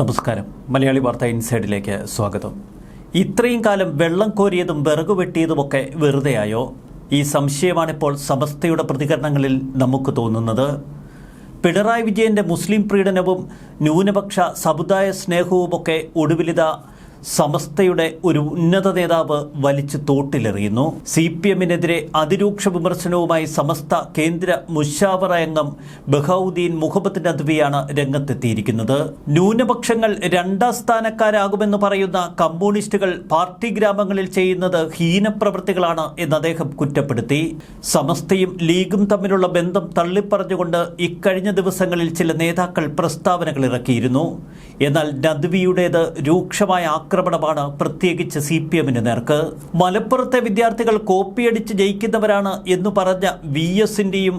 നമസ്കാരം. മലയാളി വാർത്ത ഇൻസൈഡിലേക്ക് സ്വാഗതം. ഇത്രയും കാലം വെള്ളം കോരിയതും വിറക് വെട്ടിയതുമൊക്കെ വെറുതെയായോ? ഈ സംശയമാണിപ്പോൾ സമസ്തയുടെ പ്രതികരണങ്ങളിൽ നമുക്ക് തോന്നുന്നത്. പിണറായി വിജയന്റെ മുസ്ലിം പ്രീഡനവും ന്യൂനപക്ഷ സമുദായ സ്നേഹവുമൊക്കെ ഒടുവിലിത സമസ്തയുടെ ഒരു ഉന്നത നേതാവ് വലിച്ചു തോട്ടിലെറിയുന്നു. സി പി എമ്മിനെതിരെ അതിരൂക്ഷ വിമർശനവുമായി സമസ്ത കേന്ദ്ര മുഷാവറ അംഗം ബഹൌദ്ദീൻ മുഹമ്മദ് നദ്വിയാണ് രംഗത്തെത്തിയിരിക്കുന്നത്. ന്യൂനപക്ഷങ്ങൾ രണ്ടാം സ്ഥാനക്കാരാകുമെന്ന് പറയുന്ന കമ്മ്യൂണിസ്റ്റുകൾ പാർട്ടി ഗ്രാമങ്ങളിൽ ചെയ്യുന്നത് ഹീനപ്രവൃത്തികളാണ് എന്ന് അദ്ദേഹം കുറ്റപ്പെടുത്തി. സമസ്തയും ലീഗും തമ്മിലുള്ള ബന്ധം തള്ളിപ്പറഞ്ഞുകൊണ്ട് ഇക്കഴിഞ്ഞ ദിവസങ്ങളിൽ ചില നേതാക്കൾ പ്രസ്താവനകൾ ഇറക്കിയിരുന്നു. എന്നാൽ നദ്വിയുടേത് രൂക്ഷമായ ആക്രമണമാണ് പ്രത്യേകിച്ച് സി പി എമ്മിന് നേർക്ക്. മലപ്പുറത്തെ വിദ്യാർത്ഥികൾ കോപ്പിയടിച്ച് ജയിക്കുന്നവരാണ് എന്ന് പറഞ്ഞ വി എസിന്റെയും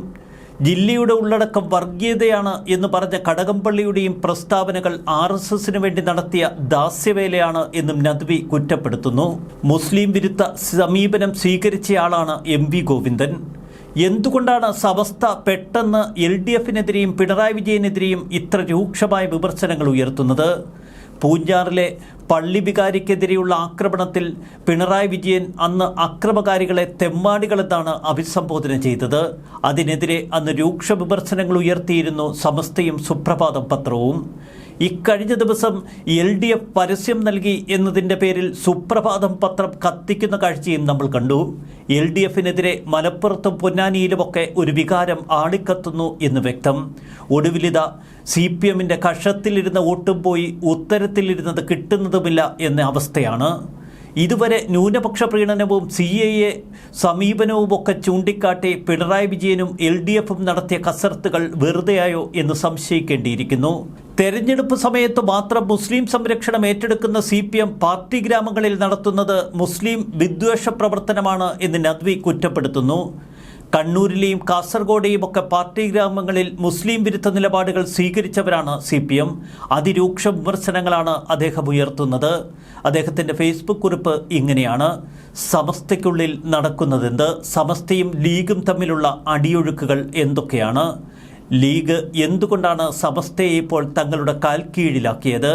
ജില്ലയുടെ ഉള്ളടക്കം വർഗീയതയാണ് എന്ന് പറഞ്ഞ കടകംപള്ളിയുടെയും പ്രസ്താവനകൾ ആർ എസ് എസിന് വേണ്ടി നടത്തിയ ദാസ്യവേലയാണ് എന്നും നദ്വി കുറ്റപ്പെടുത്തുന്നു. മുസ്ലിം വിരുദ്ധ സമീപനം സ്വീകരിച്ചയാളാണ് എം വി ഗോവിന്ദൻ. എന്തുകൊണ്ടാണ് സമസ്ത പെട്ടെന്ന് എൽ ഡി എഫിനെതിരെയും പിണറായി വിജയനെതിരെയും ഇത്ര രൂക്ഷമായ വിമർശനങ്ങൾ ഉയർത്തുന്നത്? പൂഞ്ചാറിലെ പള്ളി വികാരിക്കെതിരെയുള്ള ആക്രമണത്തിൽ പിണറായി വിജയൻ അന്ന് അക്രമകാരികളെ തെമ്മാടികളെന്നാണ് അഭിസംബോധന ചെയ്തത്. അതിനെതിരെ അന്ന് രൂക്ഷ വിമർശനങ്ങൾ ഉയർത്തിയിരുന്നു സമസ്തയും സുപ്രഭാതം പത്രവും. ഇക്കഴിഞ്ഞ ദിവസം എൽ ഡി എഫ് പരസ്യം നൽകി എന്നതിന്റെ പേരിൽ സുപ്രഭാതം പത്രം കത്തിക്കുന്ന കാഴ്ചയും നമ്മൾ കണ്ടു. എൽ ഡി എഫിനെതിരെ മലപ്പുറത്തും പൊന്നാനിയിലുമൊക്കെ ഒരു വികാരം ആളിക്കത്തുന്നു എന്ന് വ്യക്തം. ഒടുവിലിത സി പി എമ്മിന്റെ കഷത്തിലിരുന്ന വോട്ടും പോയി ഉത്തരത്തിലിരുന്നത് കിട്ടുന്നതുമില്ല എന്ന അവസ്ഥയാണ്. ഇതുവരെ ന്യൂനപക്ഷ പ്രീണനവും സി എ എ സമീപനവും ഒക്കെ ചൂണ്ടിക്കാട്ടി പിണറായി വിജയനും എൽ ഡി എഫും നടത്തിയ കസർത്തുകൾ വെറുതെയായോ എന്ന് സംശയിക്കേണ്ടിയിരിക്കുന്നു. തെരഞ്ഞെടുപ്പ് സമയത്ത് മാത്രം മുസ്ലിം സംരക്ഷണം ഏറ്റെടുക്കുന്ന സി പി എം പാർട്ടി ഗ്രാമങ്ങളിൽ നടത്തുന്നത് മുസ്ലിം വിദ്വേഷ പ്രവർത്തനമാണ് എന്ന് നദ്വി കുറ്റപ്പെടുത്തുന്നു. കണ്ണൂരിലെയും കാസർഗോഡെയും ഒക്കെ പാർട്ടി ഗ്രാമങ്ങളിൽ മുസ്ലിം വിരുദ്ധ നിലപാടുകൾ സ്വീകരിച്ചവരാണ് സി പി എം. അതിരൂക്ഷ വിമർശനങ്ങളാണ് അദ്ദേഹം ഉയർത്തുന്നത്. അദ്ദേഹത്തിന്റെ ഫേസ്ബുക്ക് കുറിപ്പ് ഇങ്ങനെയാണ്. സമസ്തയ്ക്കുള്ളിൽ നടക്കുന്നതെന്ത്? സമസ്തയും ലീഗും തമ്മിലുള്ള അടിയൊഴുക്കുകൾ എന്തൊക്കെയാണ്? ലീഗ് എന്തുകൊണ്ടാണ് സമസ്തയെ ഇപ്പോൾ തങ്ങളുടെ കാൽ കീഴിലാക്കിയത്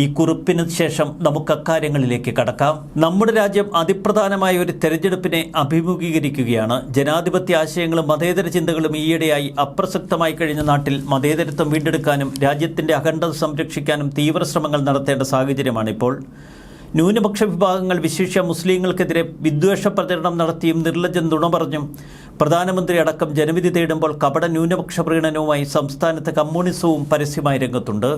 ഈ കുറിപ്പിന് ശേഷം നമുക്ക് അക്കാര്യങ്ങളിലേക്ക് കടക്കാം. നമ്മുടെ രാജ്യം അതിപ്രധാനമായ ഒരു തെരഞ്ഞെടുപ്പിനെ അഭിമുഖീകരിക്കുകയാണ്. ജനാധിപത്യ ആശയങ്ങളും മതേതര ചിന്തകളും ഈയിടെയായി അപ്രസക്തമായി കഴിഞ്ഞ നാട്ടിൽ മതേതരത്വം വീണ്ടെടുക്കാനും രാജ്യത്തിന്റെ അഖണ്ഡത സംരക്ഷിക്കാനും തീവ്ര ശ്രമങ്ങൾ നടത്തേണ്ട സാഹചര്യമാണിപ്പോൾ. ന്യൂനപക്ഷ വിഭാഗങ്ങൾ വിശേഷ മുസ്ലിങ്ങൾക്കെതിരെ വിദ്വേഷ പ്രചരണം നടത്തിയും നിർലജ്ജം നുണ പറഞ്ഞും പ്രധാനമന്ത്രി അടക്കം ജനവിധി തേടുമ്പോൾ കപട ന്യൂനപക്ഷ പ്രീണനവുമായി സംസ്ഥാനത്ത് കമ്മ്യൂണിസവും പരസ്യമായി രംഗത്തുണ്ട്.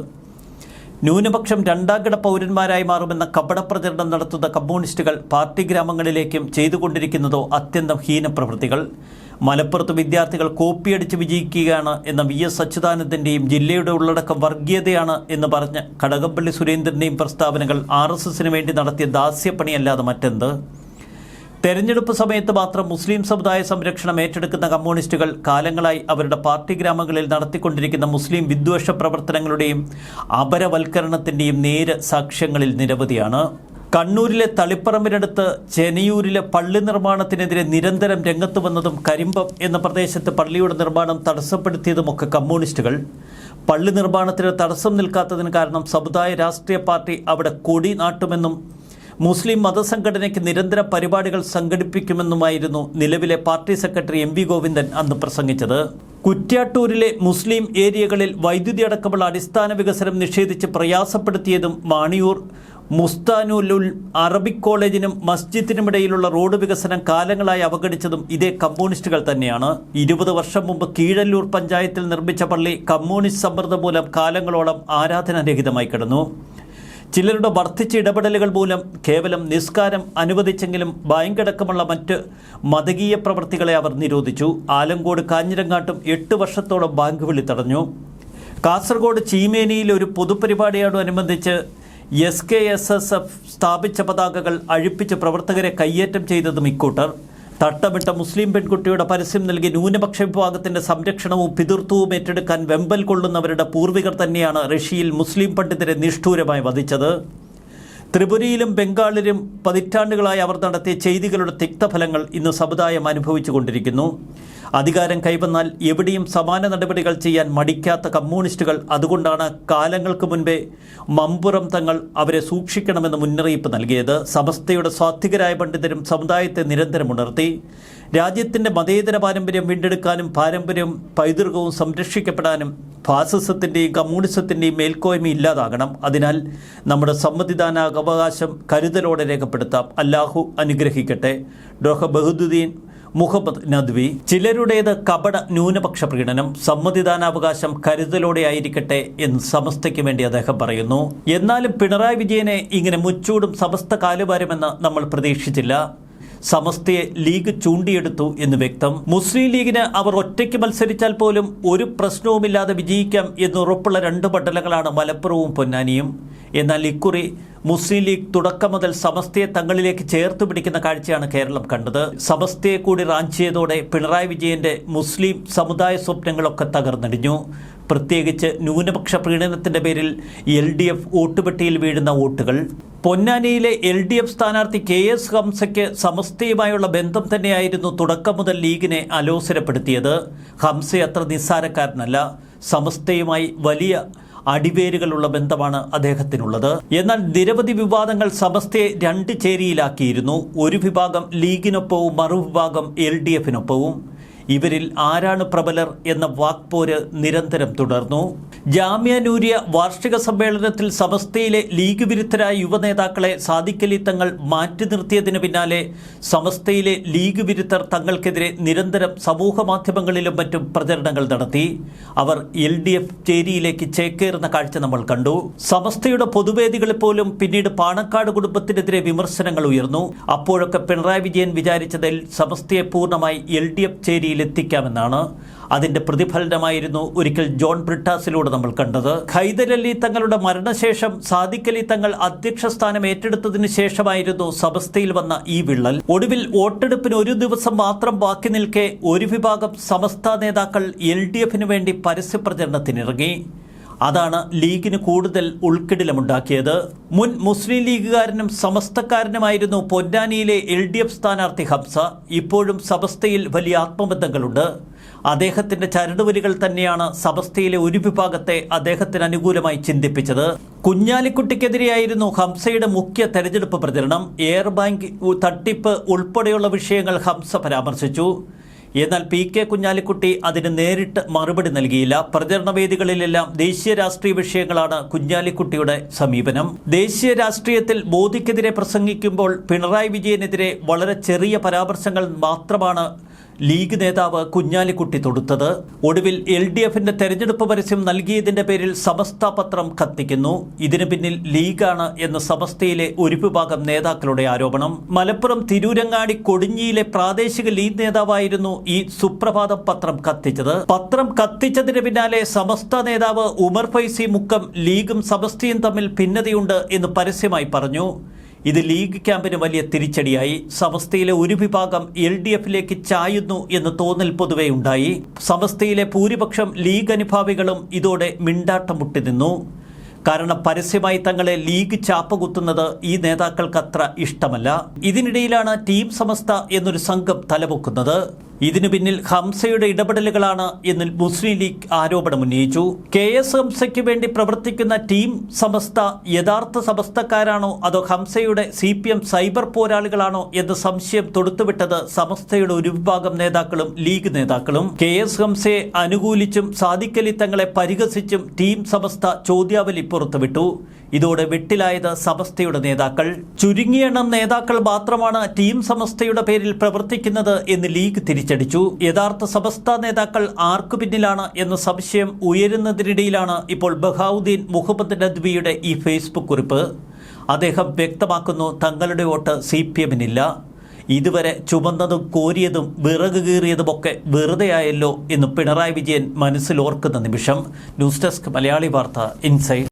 ന്യൂനപക്ഷം രണ്ടാംകിട പൗരന്മാരായി മാറുമെന്ന കപടപ്രചരണം നടത്തുന്ന കമ്മ്യൂണിസ്റ്റുകൾ പാർട്ടി ഗ്രാമങ്ങളിലേക്കും ചെയ്തുകൊണ്ടിരിക്കുന്നതോ അത്യന്തം ഹീനപ്രവൃത്തികൾ. മലപ്പുറത്ത് വിദ്യാർത്ഥികൾ കോപ്പിയടിച്ച് വിജയിക്കുകയാണ് എന്ന വി എസ് അച്യുതാനന്ദന്റെയും ജില്ലയുടെ ഉള്ളടക്കം വർഗീയതയാണ് എന്ന് പറഞ്ഞ കടകംപള്ളി സുരേന്ദ്രന്റെയും പ്രസ്താവനകൾ ആർ എസ് എസിന് വേണ്ടി നടത്തിയ ദാസ്യപ്പണിയല്ലാതെ മറ്റെന്ത്? തെരഞ്ഞെടുപ്പ് സമയത്ത് മാത്രം മുസ്ലിം സമുദായ സംരക്ഷണം ഏറ്റെടുക്കുന്ന കമ്മ്യൂണിസ്റ്റുകൾ കാലങ്ങളായി അവരുടെ പാർട്ടി ഗ്രാമങ്ങളിൽ നടത്തിക്കൊണ്ടിരിക്കുന്ന മുസ്ലിം വിദ്വേഷ പ്രവർത്തനങ്ങളുടെയും അപരവൽക്കരണത്തിന്റെയും നേര് സാക്ഷ്യങ്ങളിൽ നിരവധിയാണ്. കണ്ണൂരിലെ തളിപ്പറമ്പിനടുത്ത് ചെനയൂരിലെ പള്ളി നിർമ്മാണത്തിനെതിരെ നിരന്തരം രംഗത്ത് വന്നതും കരിമ്പം എന്ന പ്രദേശത്ത് പള്ളിയുടെ നിർമ്മാണം തടസ്സപ്പെടുത്തിയതുമൊക്കെ കമ്മ്യൂണിസ്റ്റുകൾ. പള്ളി നിർമ്മാണത്തിന് തടസ്സം നിൽക്കാത്തതിന് കാരണം സമുദായ രാഷ്ട്രീയ പാർട്ടി അവിടെ കൊടി നാട്ടുമെന്നും മുസ്ലിം മതസംഘടനയ്ക്ക് നിരന്തര പരിപാടികൾ സംഘടിപ്പിക്കുമെന്നുമായിരുന്നു നിലവിലെ party secretary M V Govindan അന്ന് പ്രസംഗിച്ചത്. കുറ്റ്യാട്ടൂരിലെ മുസ്ലിം ഏരിയകളിൽ വൈദ്യുതി അടക്കമുള്ള അടിസ്ഥാന വികസനം നിഷേധിച്ച് പ്രയാസപ്പെടുത്തിയതും മാണിയൂർ മുസ്താനുലുൽ അറബിക് കോളേജിനും മസ്ജിദിനുമിടയിലുള്ള റോഡ് വികസനം കാലങ്ങളായി അവഗണിച്ചതും ഇതേ കമ്മ്യൂണിസ്റ്റുകൾ തന്നെയാണ്. ഇരുപത് വർഷം മുമ്പ് കീഴല്ലൂർ പഞ്ചായത്തിൽ നിർമ്മിച്ച പള്ളി കമ്മ്യൂണിസ്റ്റ് സമ്മർദ്ദം മൂലം കാലങ്ങളോളം ആരാധനാരഹിതമായി കിടന്നു. ചിലരുടെ വർദ്ധിച്ച ഇടപെടലുകൾ മൂലം കേവലം നിസ്കാരം അനുവദിച്ചെങ്കിലും ബാങ്കടക്കമുള്ള മറ്റ് മതകീയ പ്രവൃത്തികളെ അവർ നിരോധിച്ചു. ആലങ്കോട് കാഞ്ഞിരങ്ങാട്ടും എട്ട് വർഷത്തോളം ബാങ്ക് വിളി തടഞ്ഞു. കാസർഗോഡ് ചീമേനിയിൽ ഒരു പൊതുപരിപാടിയോടനുബന്ധിച്ച് S K S S F സ്ഥാപിച്ച പതാകകൾ അഴിപ്പിച്ച് പ്രവർത്തകരെ കയ്യേറ്റം ചെയ്തതും ഇക്കൂട്ടർ. തട്ടമിട്ട മുസ്ലിം പെൺകുട്ടിയുടെ പരസ്യം നൽകി ന്യൂനപക്ഷ വിഭാഗത്തിന്റെ സംരക്ഷണവും പിതൃത്വവും ഏറ്റെടുക്കാൻ വെമ്പൽ കൊള്ളുന്നവരുടെ പൂർവികർ തന്നെയാണ് റഷ്യയിൽ മുസ്ലിം പണ്ഡിതരെ നിഷ്ഠൂരമായി വധിച്ചത്. ത്രിപുരയിലും ബംഗാളിലും പതിറ്റാണ്ടുകളായി അവർ നടത്തിയ ചെയ്തികളുടെ തിക്തഫലങ്ങൾ ഇന്ന് സമുദായം അനുഭവിച്ചു കൊണ്ടിരിക്കുന്നു അധികാരം കൈവന്നാൽ എവിടെയും സമാന നടപടികൾ ചെയ്യാൻ മടിക്കാത്ത കമ്മ്യൂണിസ്റ്റുകൾ അതുകൊണ്ടാണ് കാലങ്ങൾക്ക് മുൻപേ മമ്പുറം തങ്ങൾ അവരെ സൂക്ഷിക്കണമെന്ന് മുന്നറിയിപ്പ് നൽകിയത്. സമസ്തയുടെ സ്വാത്വികരായ പണ്ഡിതരും സമുദായത്തെ നിരന്തരം ഉണർത്തി. രാജ്യത്തിന്റെ മതേതര പാരമ്പര്യം വീണ്ടെടുക്കാനും പാരമ്പര്യം പൈതൃകവും സംരക്ഷിക്കപ്പെടാനും ഫാസിസത്തിന്റെയും കമ്മ്യൂണിസത്തിന്റെയും മേൽക്കോയ്മ ഇല്ലാതാകണം. അതിനാൽ നമ്മുടെ സമ്മതിദാന അവകാശം കരുതലോടെ രേഖപ്പെടുത്താം. അല്ലാഹു അനുഗ്രഹിക്കട്ടെ. ഡോക്ടർ ബഹുദ്ദീൻ മുഹമ്മദ് നദ്വി. ചിലരുടേത് കപട ന്യൂനപക്ഷ പ്രീണനം സമ്മതിദാനാവകാശം കരുതലോടെ ആയിരിക്കട്ടെ എന്ന് സമസ്തയ്ക്ക് വേണ്ടി അദ്ദേഹം പറയുന്നു. എന്നാലും പിണറായി വിജയനെ ഇങ്ങനെ മുച്ചൂടും സമസ്ത കാലുവാരുമെന്ന് നമ്മൾ പ്രതീക്ഷിച്ചില്ല. സമസ്തയെ ലീഗ് ചൂണ്ടിയെടുത്തു എന്ന് വ്യക്തം. മുസ്ലിം ലീഗിന് അവർ ഒറ്റയ്ക്ക് മത്സരിച്ചാൽ പോലും ഒരു പ്രശ്നവുമില്ലാതെ വിജയിക്കാം എന്നുറപ്പുള്ള രണ്ട് മണ്ഡലങ്ങളാണ് മലപ്പുറവും പൊന്നാനിയും. എന്നാൽ ഇക്കുറി മുസ്ലിം ലീഗ് തുടക്കം മുതൽ സമസ്തയെ തങ്ങളിലേക്ക് ചേർത്ത് പിടിക്കുന്ന കാഴ്ചയാണ് കേരളം കണ്ടത്. സമസ്തയെ കൂടി റാഞ്ചിയതോടെ പിണറായി വിജയന്റെ മുസ്ലിം സമുദായ സ്വപ്നങ്ങളൊക്കെ തകർന്നടിഞ്ഞു. പ്രത്യേകിച്ച് ന്യൂനപക്ഷ പ്രീണനത്തിന്റെ പേരിൽ എൽ ഡി എഫ് വോട്ടുപെട്ടിയിൽ വീഴുന്ന വോട്ടുകൾ. പൊന്നാനിയിലെ എൽ ഡി എഫ് സ്ഥാനാർത്ഥി കെ എസ് ഹംസയ്ക്ക് സമസ്തയുമായുള്ള ബന്ധം തന്നെയായിരുന്നു തുടക്കം മുതൽ ലീഗിനെ അലോസരപ്പെടുത്തിയത്. ഹംസ അത്ര നിസ്സാരക്കാരനല്ല. സമസ്തയുമായി വലിയ അടിവേരുകളുള്ള ബന്ധമാണ് അദ്ദേഹത്തിനുള്ളത്. എന്നാൽ നിരവധി വിവാദങ്ങൾ സമസ്തയെ രണ്ട് ചേരിയിലാക്കിയിരുന്നു. ഒരു വിഭാഗം ലീഗിനൊപ്പവും മറുവിഭാഗം എൽ ഡി എഫിനൊപ്പവും. ഇവരിൽ ആരാണ് പ്രബലർ എന്ന വാക്പോര് നിരന്തരം തുടർന്നു. ജാമ്യ നൂരിയ വാർഷിക സമ്മേളനത്തിൽ സമസ്തയിലെ ലീഗ് വിരുദ്ധരായ യുവനേതാക്കളെ സാദിഖലി തങ്ങൾ മാറ്റി നിർത്തിയതിന് പിന്നാലെ സമസ്തയിലെ ലീഗ് വിരുദ്ധർ തങ്ങൾക്കെതിരെ നിരന്തരം സമൂഹ മാധ്യമങ്ങളിലും മറ്റും പ്രചരണങ്ങൾ നടത്തി. അവർ എൽ ഡി എഫ് ചേരിയിലേക്ക് ചേക്കേറുന്ന കാഴ്ച നമ്മൾ കണ്ടു. സമസ്തയുടെ പൊതുവേദികളിൽ പോലും പിന്നീട് പാണക്കാട് കുടുംബത്തിനെതിരെ വിമർശനങ്ങൾ ഉയർന്നു. അപ്പോഴൊക്കെ പിണറായി വിജയൻ വിചാരിച്ചതിൽ സമസ്തയെ പൂർണമായി എൽ ഡി എഫ് ചേരിയിൽ എത്തിക്കാമെന്നാണ്. അതിന്റെ പ്രതിഫലനമായിരുന്നു ഒരിക്കൽ ജോൺ ബ്രിട്ടാസിലൂടെ നമ്മൾ കണ്ടത്. ഹൈദരലി തങ്ങളുടെ മരണശേഷം സാദിഖ് അലി തങ്ങൾ അധ്യക്ഷ സ്ഥാനം ഏറ്റെടുത്തതിന് ശേഷമായിരുന്നു സമസ്തയിൽ വന്ന ഈ വിള്ളൽ. ഒടുവിൽ വോട്ടെടുപ്പിന് ഒരു ദിവസം മാത്രം ബാക്കി നിൽക്കെ ഒരു വിഭാഗം സമസ്ത നേതാക്കൾ എൽ ഡി എഫിന് വേണ്ടി പരസ്യപ്രചരണത്തിനിറങ്ങി. അതാണ് ലീഗിന് കൂടുതൽ ഉൾക്കിടിലമുണ്ടാക്കിയത്. മുൻ മുസ്ലിം ലീഗുകാരനും സമസ്തക്കാരനുമായിരുന്നു പൊന്നാനിയിലെ എൽ ഡി എഫ് സ്ഥാനാർത്ഥി ഹംസ. ഇപ്പോഴും സമസ്തയിൽ വലിയ ആത്മബന്ധങ്ങളുണ്ട്. അദ്ദേഹത്തിന്റെ ചരടുവലികൾ തന്നെയാണ് സമസ്തയിലെ ഒരു വിഭാഗത്തെ അദ്ദേഹത്തിന് അനുകൂലമായി ചിന്തിപ്പിച്ചത്. കുഞ്ഞാലിക്കുട്ടിക്കെതിരെയായിരുന്നു ഹംസയുടെ മുഖ്യ തെരഞ്ഞെടുപ്പ് പ്രചരണം. എയർ ബാങ്ക് തട്ടിപ്പ് ഉൾപ്പെടെയുള്ള വിഷയങ്ങൾ ഹംസ പരാമർശിച്ചു. എന്നാൽ പി കെ കുഞ്ഞാലിക്കുട്ടി അതിന് നേരിട്ട് മറുപടി നൽകിയില്ല. പ്രചരണ വേദികളിലെല്ലാം ദേശീയ രാഷ്ട്രീയ വിഷയങ്ങളാണ് കുഞ്ഞാലിക്കുട്ടിയുടെ സമീപനം. ദേശീയ രാഷ്ട്രീയത്തിൽ മോദിക്കെതിരെ പ്രസംഗിക്കുമ്പോൾ പിണറായി വിജയനെതിരെ വളരെ ചെറിയ പരാമർശങ്ങൾ മാത്രമാണ് ലീഗ് നേതാവ് കുഞ്ഞാലിക്കുട്ടി തൊടുത്തത്. ഒടുവിൽ എൽ ഡി എഫിന്റെ തെരഞ്ഞെടുപ്പ് പരസ്യം നൽകിയതിന്റെ പേരിൽ സമസ്ത പത്രം കത്തിക്കുന്നു. ഇതിനു പിന്നിൽ ലീഗാണ് എന്ന് സമസ്തയിലെ ഒരു വിഭാഗം നേതാക്കളുടെ ആരോപണം. മലപ്പുറം തിരൂരങ്ങാടി കൊടിഞ്ഞിയിലെ പ്രാദേശിക ലീഗ് നേതാവായിരുന്നു ഈ സുപ്രഭാതം പത്രം കത്തിച്ചത്. പത്രം കത്തിച്ചതിന് പിന്നാലെ സമസ്ത നേതാവ് ഉമർ ഫൈസി മുക്കം ലീഗും സമസ്തയും തമ്മിൽ ഭിന്നതയുണ്ട് എന്ന് പരസ്യമായി പറഞ്ഞു. ഇത് ലീഗ് ക്യാമ്പിന് വലിയ തിരിച്ചടിയായി. സമസ്തയിലെ ഒരു വിഭാഗം എൽ ഡി എഫിലേക്ക് ചായുന്നു എന്ന് തോന്നൽ പൊതുവെ ഉണ്ടായി. സമസ്തയിലെ ഭൂരിപക്ഷം ലീഗ് അനുഭാവികളും ഇതോടെ മിണ്ടാട്ടം മുട്ടി നിന്നു കാരണം പരസ്യമായി തങ്ങളെ ലീഗ് ചാപ്പ കുത്തുന്നത് ഈ നേതാക്കൾക്ക് അത്ര ഇഷ്ടമല്ല. ഇതിനിടയിലാണ് ടീം സമസ്ത എന്നൊരു സംഘം തലപൊക്കുന്നത്. ഇതിനു പിന്നിൽ ഹംസയുടെ ഇടപെടലുകളാണ് എന്ന് മുസ്ലിം ലീഗ് ആരോപണം ഉന്നയിച്ചു. കെ എസ് ഹംസയ്ക്ക് വേണ്ടി പ്രവർത്തിക്കുന്ന ടീം സമസ്ത യഥാർത്ഥ സമസ്തക്കാരാണോ അതോ ഹംസയുടെ സി പി എം സൈബർ പോരാളികളാണോ എന്ന സംശയം തൊടുത്തുവിട്ടത് സമസ്തയുടെ ഒരു വിഭാഗം നേതാക്കളും ലീഗ് നേതാക്കളും. കെ എസ് ഹംസയെ അനുകൂലിച്ചും സാദിഖലി തങ്ങളെ പരിഹസിച്ചും ടീം സമസ്ത ചോദ്യാവലി പുറത്തുവിട്ടു. ഇതോടെ വെട്ടിലായത് സമസ്തയുടെ നേതാക്കൾ. ചുരുങ്ങിയ എണ്ണം നേതാക്കൾ മാത്രമാണ് ടീം സമസ്തയുടെ പേരിൽ പ്രവർത്തിക്കുന്നത് എന്ന് ലീഗ് തിരിച്ചടിച്ചു. യഥാർത്ഥ സമസ്ത നേതാക്കൾ ആർക്കു പിന്നിലാണ് എന്ന സംശയം ഉയരുന്നതിനിടയിലാണ് ഇപ്പോൾ ബഹാവുദ്ദീൻ മുഹമ്മദ് നദ്വിയുടെ ഈ ഫേസ്ബുക്ക് കുറിപ്പ്. അദ്ദേഹം വ്യക്തമാക്കുന്നു തങ്ങളുടെ വോട്ട് സി പി എമ്മിനില്ല ഇതുവരെ ചുമന്നതും കോരിയതും വിറക് കീറിയതുമൊക്കെ വെറുതെയായല്ലോ എന്ന് പിണറായി വിജയൻ മനസ്സിലോർക്കുന്ന നിമിഷം. ന്യൂസ് ഡെസ്ക് മലയാളി വാർത്ത ഇൻസൈഡ്.